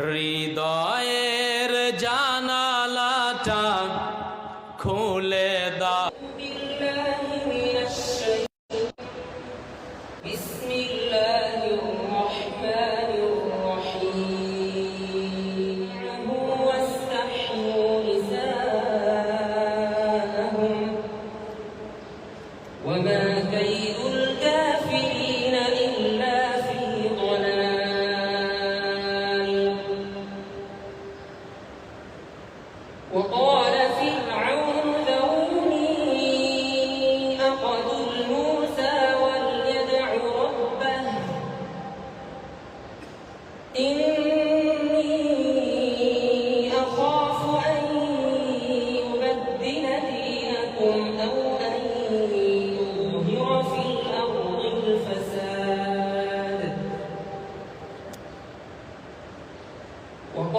হৃদয়ের জানালাটা ಒಬ್ಬ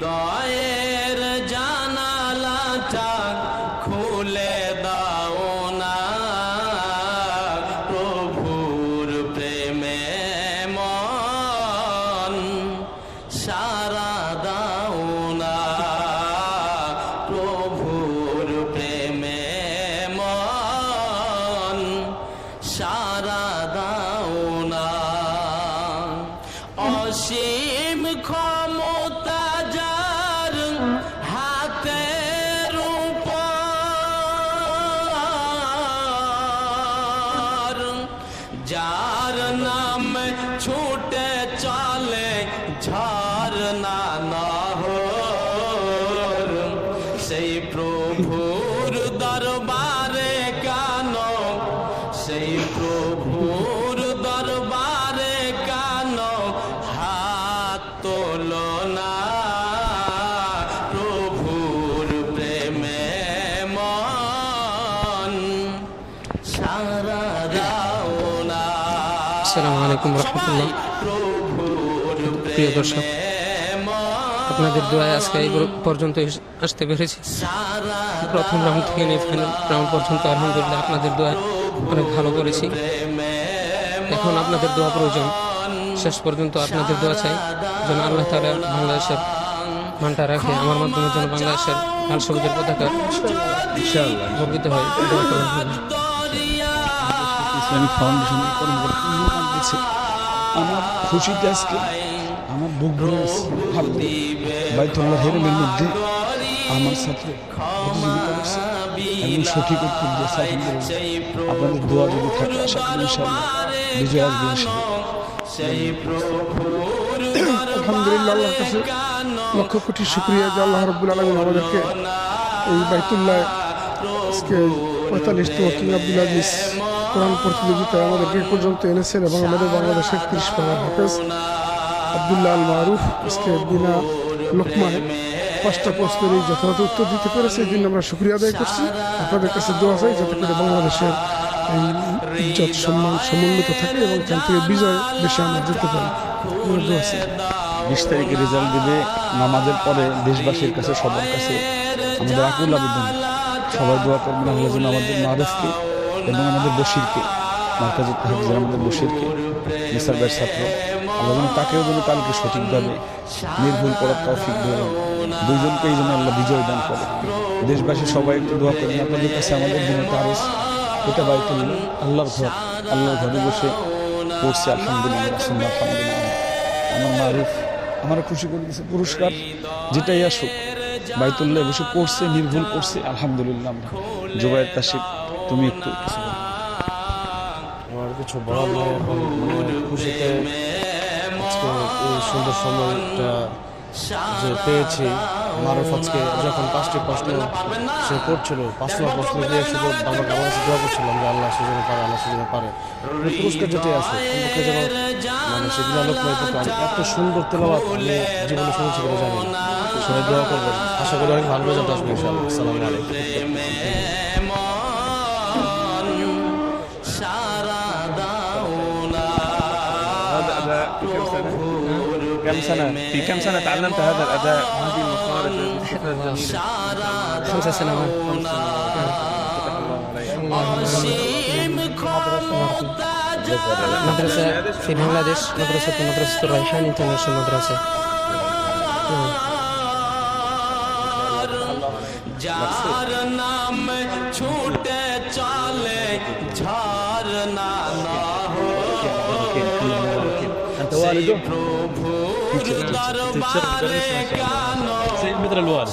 হৃদয়ের যার নাম ছুটে চলে ঝরনা নহর সেই প্রভুর দরবারে কানো সেই প্রভুর আসসালামু আলাইকুম রহমতুল্লাহ। প্রিয় দর্শক আপনাদের দোয়ায় আজকে এই পর্যন্ত আসতে পেরেছি। প্রথম রাউন্ড থেকে নিয়ে ফাইনাল রাউন্ড পর্যন্ত আলহামদুলিল্লাহ আপনাদের দোয়ায় অনেক ভালো করেছি। এখন আপনাদের দোয়া প্রয়োজন। শেষ পর্যন্ত আপনাদের দোয়া চাই যেন আল্লাহ তালা বাংলাদেশের মানটা রাখে আমার মাধ্যমে যেন বাংলাদেশের লাল সবুজের পতাকা গর্বিত হয়। দোয়া ইসলামিক ফাউন্ডেশনের কর্মকর্তা আমার খুশিতে আজকে, আমার বুক ভরে ভাবতে হেরেমের মধ্যে আমার করছে। এবং সঠিক উত্তর দিয়েছে আপনাদের দোয়া যদি থাকে, আশা করি বিজয় আসবে আলহামদুলিল্লাহ, আল্লাহর কাছে লক্ষ কোটি শুক্রিয়া যে আল্লাহ রব্বুল আমাদেরকে এই বাইতুল্লাহ আজকে আব্দুল আজিজ কোরআন প্রতিযোগিতায় আমাদেরকে পর্যন্ত এনেছেন এবং আমাদের বাংলাদেশের তিরিশ পাড়ার হাফেজ আবদুল্লাহ আল মারুফ আজকে বিনা লোকমায় পাঁচটা প্রশ্নেরই যথাযথ উত্তর দিতে পেরেছে। এই জন্য আমরা শুক্রিয়া আদায় করছি। আপনাদের কাছে দোয়া চাই যাতে করে বাংলাদেশের ইজ্জত, সম্মান সমন্বিত থাকে এবং এখান থেকে বিজয় বেশি আমরা যেতে পারি। আমরা দোয়া চাই। বিশ তারিখে রেজাল্ট দেবে নামাজের পরে দেশবাসীর কাছে, সবার কাছে। আমাদের আকুল আবেদন। সবাই দোয়া করবেন আল্লাহ যেন আমাদের মারুফকে এবং আমাদের বশিরকে মার্কাজুল তাহাজির আমাদের বশিরকে নিসার ভাইয়ের ছাত্র যেন তাকেও যেন কালকে সঠিকভাবে নির্ভুল করার তৌফিক দেবেন দুইজনকেই যেন আল্লাহ বিজয় দান করে দেশবাসী সবাই একটু দোয়া করবেন। আপনাদের কাছে আমাদের জন্য তারস এটা বাইতুল আল্লাহর ঘর, আল্লাহর ঘরে বসে পড়ছে, আলহামদুলিল্লাহ সুন্দর আলহামদুলিল্লাহ আমার মারুফ আমার খুশি করে দিয়েছে পুরস্কার। যেটাই আসুক, বাইতুল্লাহ বসে পড়ছে, নির্ভুল করছে, আলহামদুলিল্লাহ আমরা। জোবায়ের তাসিক তুমি একটু কিছু। আমার কিছু মানে খুশিতে সুন্দর সময়টা যে পেয়েছি মারুফ আজকে যখন পাঁচটি প্রশ্ন সে করছিল, পাঁচ প্রশ্ন দিয়ে শুধু দোয়া করছিলাম যে আল্লাহ সেজন্য পারে, আল্লাহ সেজন্য পারে। পুরস্কার যেটাই যেন মানে পারে এত সুন্দর তেলাওয়াত আমি জীবনে শুনেছি বলে জানি। সবাই দোয়া করবেন। আশা করি অনেক ভালো রেজাল্ট আসবে ইনশাআল্লাহ। আসসালামু আলাইকুম। كم سنة في كم سنة تعلمت هذا الأداء هذه المخارج خمسة سنوات مدرسة في بنغلاديش مدرسة مدرسة الريحان انترناشونال مدرسة مقصود سيد مثل الوالد.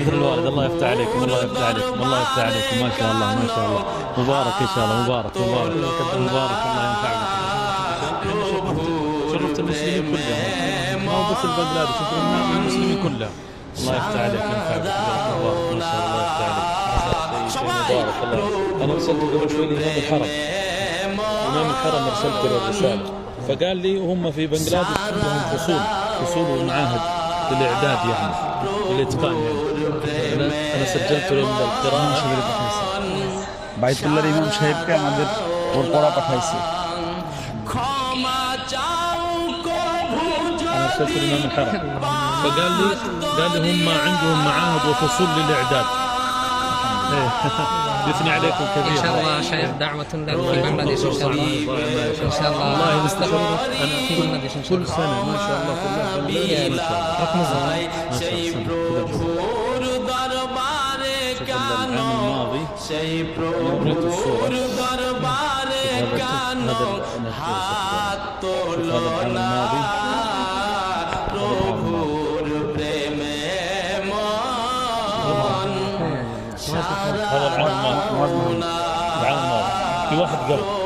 مثل الوالد. الله يفتح عليكم. الله يفتح عليكم. الله يفتح عليكم. ما شاء الله. ما شاء الله. مبارك إن شاء الله. مبارك. مبارك. مبارك. الله ينفعكم شرفت المسلمين كلهم. ما بس البغدادي شرفت المسلمين كلهم. الله يفتح عليك. ينفعك. ما شاء الله. يفتح عليك. مبارك الله أنا وصلت قبل شوي لامام الحرم. امام الحرم أرسلت له رساله فقال لي هم في بنغلاديش عندهم فصول فصول ومعاهد للاعداد يعني للاتقان يعني انا انا سجلت له من القراءه বাইতুল্লাহর ইমাম সাহেবকে আমাদের ওর পড়া পাঠাইছে ক্ষমা চাও কভু انا ارسلت لامام الحرم فقال لي قال لي هم عندهم معاهد وفصول للاعداد إيه. يثني عليكم إن كثير شاء الله شايف دعوة لك في بنغلاديش إن شاء الله إن شاء الله والله نستقبل انا في بنغلاديش إن شاء كل الله سنه ما شاء الله كلها في بنغلاديش ما شاء الله رقم الزمان সেই প্রভুর দরবারে কানো العام الماضي সেই أوريت هذا العام الماضي العام الماضي في واحد قبل.